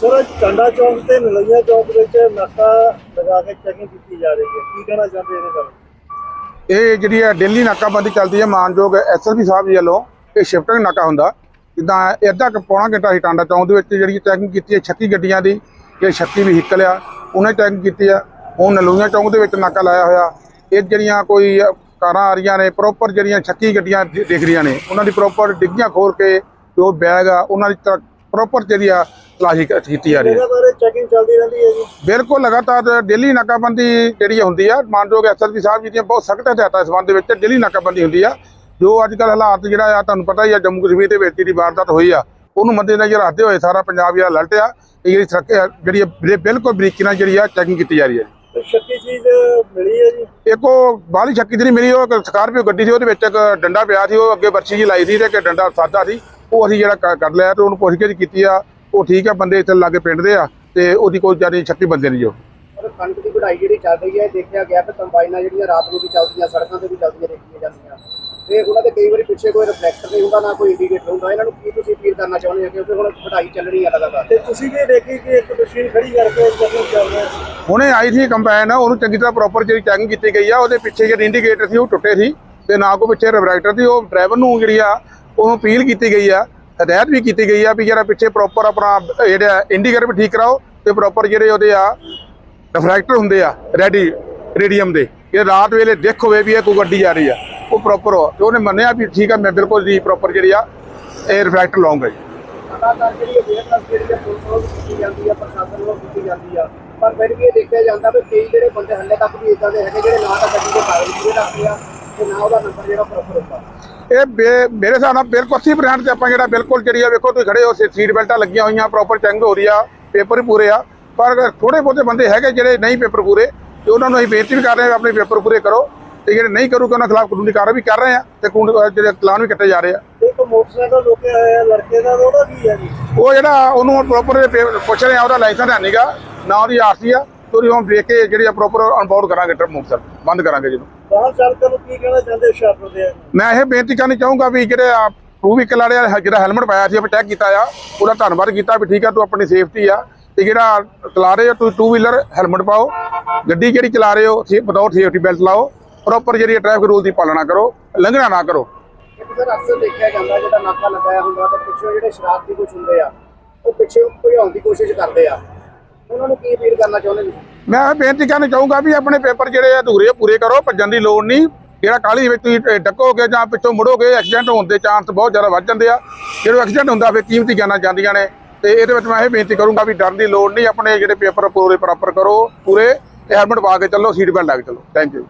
Sir Tanda ਚੌਂਕ ਤੇ ਨਲਈਆਂ ਚੌਂਕ ਵਿੱਚ ਨਾਕਾ ਲਗਾ ਕੇ ਚੈਕਿੰਗ ਕੀਤੀ ਜਾ ਰਹੀ ਹੈ। ਕੀ ਕਹਿਣਾ ਚਾਹੁੰਦੇ ਇਹਦੇ ਬਾਰੇ? ਇਹ ਜਿਹੜੀ ਹੈ ਡੇਲੀ ਨਾਕਾਬੰਦੀ ਚੱਲਦੀ ਹੈ। ਮਾਨਯੋਗ ਐਸਐਸਪੀ ਸਾਹਿਬ ਜੀ ਵੱਲੋਂ ਇਹ ਸ਼ਿਫਟਿੰਗ ਨਾਕਾ ਹੁੰਦਾ। ਜਿੱਦਾਂ ਅੱਧਾ ਕੁ ਪੌਣਾ ਘੰਟਾ ਹੀ ਟਾਂਡਾ ਚੌਂਕ ਦੇ ਵਿੱਚ ਜਿਹੜੀ ਚੈਕਿੰਗ ਕੀਤੀ ਹੈ 36 ਗੱਡੀਆਂ ਦੀ, ਇਹ 36 ਵਹੀਕਲ ਆ। ਉਹਨੇ ਚੈਕਿੰਗ ਕੀਤੀ ਆ। ਹੁਣ ਨਲੂਈਆਂ ਚੌਂਕ ਦੇ ਵਿੱਚ ਨਾਕਾ ਲਾਇਆ ਹੋਇਆ। ਇਹ ਜਿਹੜੀਆਂ ਕੋਈ ਕਾਰਾਂ ਆ ਰਹੀਆਂ ਨੇ ਪ੍ਰੋਪਰ ਜਿਹੜੀਆਂ 36 ਗੱਡੀਆਂ ਦਿਖ ਰਹੀਆਂ ਨੇ, ਉਹਨਾਂ ਦੀ ਪ੍ਰੋਪਰ ਡਿੱਗੀਆਂ ਖੋਲ ਕੇ ਜੋ ਬੈਗ ਆ, ਉਹਨਾਂ ਦੀ ਪ੍ਰੋਪਰ ਜਿਹੜੀ ਆ ਤਲਾਸ਼ੀ ਕੀਤੀ ਜਾ ਰਹੀ ਹੈ। ਬਾਰੇ ਚੈਕਿੰਗ ਚੱਲਦੀ ਰਹਿੰਦੀ ਹੈ ਜੀ। ਬਿਲਕੁਲ ਲਗਾਤਾਰ ਡੇਲੀ ਨਾਕਾਬੰਦੀ ਜਿਹੜੀ ਹੁੰਦੀ ਆ ਮਾਨਯੋਗ ਐਸਐਸਪੀ ਸਾਹਿਬ ਜੀ ਦੀਆਂ ਬਹੁਤ ਸਖਤ ਹਦਾਇਤਾਂ ਇਸ ਸੰਬੰਧ ਦੇ ਵਿੱਚ ਡੇਲੀ ਨਾਕਾਬੰਦੀ ਹੁੰਦੀ ਆ ਜੋ ਅੱਜ ਕੱਲ੍ਹ ਹਾਲਾਤ ਜਿਹੜਾ ਆ ਤੁਹਾਨੂੰ ਪਤਾ ਹੀ ਆ ਜੰਮੂ ਕਸ਼ਮੀਰ ਦੇ ਵਿੱਚ ਜਿਹੜੀ ਵਾਰਦਾਤ ਹੋਈ ਆ ਉਹਨੂੰ ਮੱਦੇ ਨਜ਼ਰ ਰੱਖਦੇ ਹੋਏ ਸਾਰਾ ਪੰਜਾਬ ਜਿਹੜਾ ਅਲਰਟ ਆ ਜਿਹੜੀ ਜਿਹੜੀ ਬਿਲਕੁਲ ਬਰੀਕੀ ਨਾਲ ਜਿਹੜੀ ਆ ਚੈਕਿੰਗ ਕੀਤੀ ਜਾ ਰਹੀ ਹੈ। ਸ਼ੱਕੀ ਚੀਜ਼ ਮਿਲੀ ਹੈ ਜੀ। ਇੱਕ ਬਾਹਲੀ ਸ਼ੱਕੀ ਨਹੀਂ ਮਿਲੀ ਉਹ ਸਕਾਰਪੀਓ ਗੱਡੀ ਸੀ ਉਹਦੇ ਵਿੱਚ ਇੱਕ ਡੰਡਾ ਪਿਆ ਸੀ ਉਹ ਅੱਗੇ ਵਰਛੀ ਜੀ ਲਾਈ ਸੀ ਤੇ ਇੱਕ ਡੰਡਾ ਸਾਦਾ ਸੀ ਉਹ ਅਸੀਂ ਜਿਹੜਾ ਕ- ਕੱਢ ਲਿਆ ਤੇ ਉਹਨੂੰ ਪੁੱਛ ਕੇ ਕੀਤੀ ਆ ਉਹ ਠੀਕ ਆ ਬੰਦੇ ਇੱਥੇ ਲਾਗੇ ਪਿੰਡ ਦੇ ਆ ਤੇ ਉਹਦੀ ਕੋਈ ਜ਼ਿਆਦਾ ਸ਼ੱਕੀ ਬੰਦੇ ਨਹੀਂ ਜੋ ਪਰ ਕਣਕ ਦੀ ਵਢਾਈ ਜਿਹੜੀ ਚੱਲ ਰਹੀ ਹੈ ਦੇਖਿਆ ਗਿਆ ਕਿ ਕੰਬਾਈਨਾਂ ਜਿਹੜੀਆਂ ਰਾਤ ਨੂੰ ਵੀ ਚੱਲਦੀਆਂ ਸੜਕਾਂ ਤੇ ਵੀ ਚੱਲਦੀਆਂ ਦੇਖੀਆਂ ਜਾਂਦੀਆਂ। ਤੇ ਉਹਨਾਂ ਦੇ ਕਈ ਵਾਰੀ ਪਿੱਛੇ ਕੋਈ ਰਿਫਲੈਕਟਰ ਨਹੀਂ ਹੁੰਦਾ ਨਾ ਕੋਈ ਇੰਡੀਕੇਟਰ ਹੁੰਦਾ। ਇਹਨਾਂ ਨੂੰ ਕੀ ਤੁਸੀਂ ਅਪੀਲ ਕਰਨਾ ਚਾਹੁੰਦੇ ਹੋ? ਕਿਉਂਕਿ ਹੁਣ ਵਢਾਈ ਚੱਲਣੀ ਹੈ ਲਗਾਤਾਰ। ਤੇ ਤੁਸੀਂ ਵੀ ਦੇਖੀ ਕਿ ਇੱਕ ਮਸ਼ੀਨ ਖੜੀ ਕਰਕੇ ਚੈਕਿੰਗ ਚੱਲ ਰਹੀ ਹੈ ਹੁਣੇ ਆਈ ਸੀ ਕੰਬਾਈਨ ਉਹਨੂੰ ਚੰਗੀ ਤਰ੍ਹਾਂ ਪ੍ਰੋਪਰ ਜਿਹੜੀ ਚੈਕਿੰਗ ਕੀਤੀ ਗਈ ਆ ਉਹਦੇ ਪਿੱਛੇ ਜਿਹੜੇ ਇੰਡੀਕੇਟਰ ਸੀ ਉਹ ਟੁੱਟੇ ਸੀ ਤੇ ਨਾ ਕੋ ਪਿੱਛੇ ਰਿਫਲੈਕਟਰ ਸੀ ਉਹ ਡਰਾਈਵਰ ਨੂੰ ਜਿਹੜੀ ਆ ਉਹਨੂੰ ਅਪੀਲ ਕੀਤੀ ਗਈ ਆ ਹਦਾਇਤ ਵੀ ਕੀਤੀ ਗਈ ਆ ਵੀ ਜਿਹੜਾ ਪਿੱਛੇ ਪ੍ਰੋਪਰ ਆਪਣਾ, ਜਿਹੜਾ ਇੰਡੀਕੇਟਰ ਵੀ ਠੀਕ ਕਰਾਓ ਤੇ ਪ੍ਰੋਪਰ ਜਿਹੜੇ ਉਹਦੇ ਆ ਰਿਫਲੈਕਟਰ ਹੁੰਦੇ ਆ ਰੈਡੀ ਰੇਡੀਅਮ ਦੇ। ਇਹ ਰਾਤ ਵੇਲੇ ਦੇਖ ਹੋਵੇ ਵੀ ਇਹ ਕੋਈ ਗੱਡੀ ਆ ਰਹੀ ਆ। ਉਹ ਪ੍ਰੋਪਰ ਹੋ। ਤੇ ਉਹਨੇ ਮੰਨਿਆ ਵੀ ਠੀਕ ਆ, ਮੈਂ ਬਿਲਕੁਲ ਜੀ ਪ੍ਰੋਪਰ ਜਿਹੜੀ ਆ, ਇਹ ਰਿਫਲੈਕਟਰ ਲਾਉਂਗਾ ਜੀ। ਲਗਾਤਾਰ ਜਿਹੜੀ ਅਵੇਅਰਨੈਸ ਜਿਹੜੀ ਹੈ ਪੁਲਿਸ ਵੱਲੋਂ ਵੀ ਕੀਤੀ ਜਾਂਦੀ ਹੈ ਪ੍ਰਸ਼ਾਸਨ ਵੱਲੋਂ ਕੀਤੀ ਜਾਂਦੀ ਆ। ਪਰ ਫਿਰ ਵੀ ਇਹ ਦੇਖਿਆ ਜਾਂਦਾ ਵੀ ਕਈ ਜਿਹੜੇ ਬੰਦੇ ਹੱਲੇ ਤੱਕ ਵੀ ਇਦਾਂ ਦੇ ਹੈਗੇ ਜਿਹੜੇ ਨਾ ਤਾਂ ਗੱਡੀ ਦੇ ਕਾਗਜ਼ ਪੂਰੇ ਰੱਖਦੇ ਆ, ਤੇ ਨਾ ਉਹਦਾ ਨੰਬਰ ਜਿਹੜਾ ਪ੍ਰੋਪਰ ਹੁੰਦਾ। ਇਹ ਮੇਰੇ ਹਿਸਾਬ ਨਾਲ ਬਿਲਕੁਲ 80% ਤੇ ਆਪਾਂ ਜਿਹੜਾ ਬਿਲਕੁਲ ਜਿਹੜੀ ਆ ਵੇਖੋ ਤੁਸੀਂ ਖੜੇ ਹੋ ਸੀਟ ਬੈਲਟਾਂ ਲੱਗੀਆਂ ਹੋਈਆਂ ਪ੍ਰੋਪਰ ਚੈਕਿੰਗ ਹੋ ਰਹੀ ਆ ਪੇਪਰ ਵੀ ਪੂਰੇ ਆ। ਪਰ ਥੋੜੇ ਬਹੁਤੇ ਬੰਦੇ ਹੈਗੇ ਜਿਹੜੇ ਨਹੀਂ ਪੇਪਰ ਪੂਰੇ ਤੇ ਉਹਨਾਂ ਨੂੰ ਅਸੀਂ ਬੇਨਤੀ ਵੀ ਕਰ ਰਹੇ ਵੀ ਆਪਣੇ ਪੇਪਰ ਪੂਰੇ ਕਰੋ। ਤੇ ਜਿਹੜੇ ਨਹੀਂ ਕਰੂਗੇ ਉਹਨਾਂ ਖਿਲਾਫ ਕਾਨੂੰਨੀ ਕਾਰਵਾਈ ਵੀ ਕਰ ਰਹੇ ਆ ਤੇ ਜਿਹੜੇ ਚਲਾਨ ਵੀ ਕੱਟੇ ਜਾ ਰਹੇ ਆ। ਇੱਕ ਮੋਟਰਸਾਈਕਲ ਰੋਕਿਆ ਹੋਇਆ ਲੜਕੇ ਦਾ ਉਹਦਾ ਕੀ ਹੈ ਜੀ? ਉਹ ਜਿਹੜਾ ਉਹਨੂੰ ਪ੍ਰੋਪਰ ਪੁੱਛ ਰਹੇ ਆ ਉਹਦਾ ਲਾਇਸੈਂਸ ਹੈ ਨਹੀਂਗਾ ਨਾ ਉਹਦੀ ਆਰਸੀ ਆ ਤੇ ਉਹਦੀ ਹੁਣ ਦੇਖ ਕੇ ਜਿਹੜੀ ਆ ਪ੍ਰੋਪਰ ਅਨਬੋਰਡ ਕਰਾਂਗੇ ਟਰਮ ਮੁਕਸਰ ਬੰਦ ਕਰਾਂਗੇ ਜਿਹਨੂੰ ਵਾਹਨ ਚਾਲਕਾਂ ਨੂੰ ਕੀ ਕਹਿਣਾ ਚਾਹੁੰਦੇ ਹੁਸ਼ਿਆਰਪੁਰ ਦੇ? ਮੈਂ ਇਹ ਬੇਨਤੀ ਕਰਨੀ ਚਾਹੂੰਗਾ ਵੀ ਜਿਹੜੇ ਆ ਟੂ ਵੀਕਲ ਵਾਲੇ ਜਿਹੜਾ ਹੈਲਮਟ ਪਾਇਆ ਸੀ ਆਪਾਂ ਚੈੱਕ ਕੀਤਾ ਆ ਉਹਦਾ ਧੰਨਵਾਦ ਕੀਤਾ ਵੀ ਠੀਕ ਆ ਤੂੰ ਆਪਣੀ ਸੇਫਟੀ ਆ ਤੇ ਜਿਹੜਾ ਚਲਾ ਰਹੇ ਹੋ ਤੁਸੀਂ ਟੂ ਵੀਲਰ ਹੈਲਮਟ ਪਾਓ ਗੱਡੀ ਜਿਹੜੀ ਚਲਾ ਰਹੇ ਹੋ ਸੇ ਬਤਾਓ ਸੇਫਟੀ ਬੈਲਟ ਲਾਓ ਪ੍ਰੋਪਰ ਜਿਹੜੀ ਟ੍ਰੈਫਿਕ ਰੂਲ ਦੀ ਪਾਲਣਾ ਕਰੋ ਲੰਘਣਾ ਨਾ ਕਰੋ। ਸਰ ਅਕਸਰ ਦੇਖਿਆ ਜਾਂਦਾ ਜਿਹੜਾ ਨਾਕਾ ਲਗਾਇਆ ਹੁੰਦਾ ਤੇ ਪਿੱਛੇ ਜਿਹੜੇ ਸ਼ਰਾਰਤੀ ਕੁਝ ਹੁੰਦੇ ਆ ਉਹ ਪਿੱਛੇ ਭਜਾਉਣ ਦੀ ਕੋਸ਼ਿਸ਼ ਕਰਦੇ ਆ। ਉਹਨਾਂ ਨੂੰ ਕੀ ਅਪੀਲ ਕਰਨਾ ਚਾਹੁੰਦੇ ਤੁਸੀਂ ਮੈਂ ਇਹ ਬੇਨਤੀ ਕਰਨੀ ਚਾਹੂੰਗਾ ਵੀ ਆਪਣੇ ਪੇਪਰ ਜਿਹੜੇ ਅਧੂਰੇ ਪੂਰੇ ਕਰੋ, ਭੱਜਣ ਦੀ ਲੋੜ ਨਹੀਂ। ਜਿਹੜਾ ਕਾਹਲੀ ਵਿੱਚ ਤੁਸੀਂ ਡੱਕੋਗੇ ਜਾਂ ਪਿੱਛੋਂ ਮੁੜੋਗੇ ਐਕਸੀਡੈਂਟ ਹੋਣ ਦੇ ਚਾਂਸ ਬਹੁਤ ਜ਼ਿਆਦਾ ਵੱਧ ਜਾਂਦੇ ਆ। ਜਦੋਂ ਐਕਸੀਡੈਂਟ ਹੁੰਦਾ, ਫਿਰ ਕੀਮਤੀ ਜਾਨਾਂ ਜਾਂਦੀਆਂ ਨੇ। ਤੇ ਇਹਦੇ ਵਿੱਚ ਮੈਂ ਇਹ ਬੇਨਤੀ ਕਰੂੰਗਾ ਵੀ ਡਰਨ ਦੀ ਲੋੜ ਨਹੀਂ, ਆਪਣੇ ਜਿਹੜੇ ਪੇਪਰ ਪੂਰੇ ਪ੍ਰੋਪਰ ਕਰੋ, ਪੂਰੇ ਹੈਲਮਟ ਪਾ ਕੇ ਚੱਲੋ ਸੀਟ ਬੈਲਟ ਲਾ ਕੇ ਚੱਲੋ। Thank you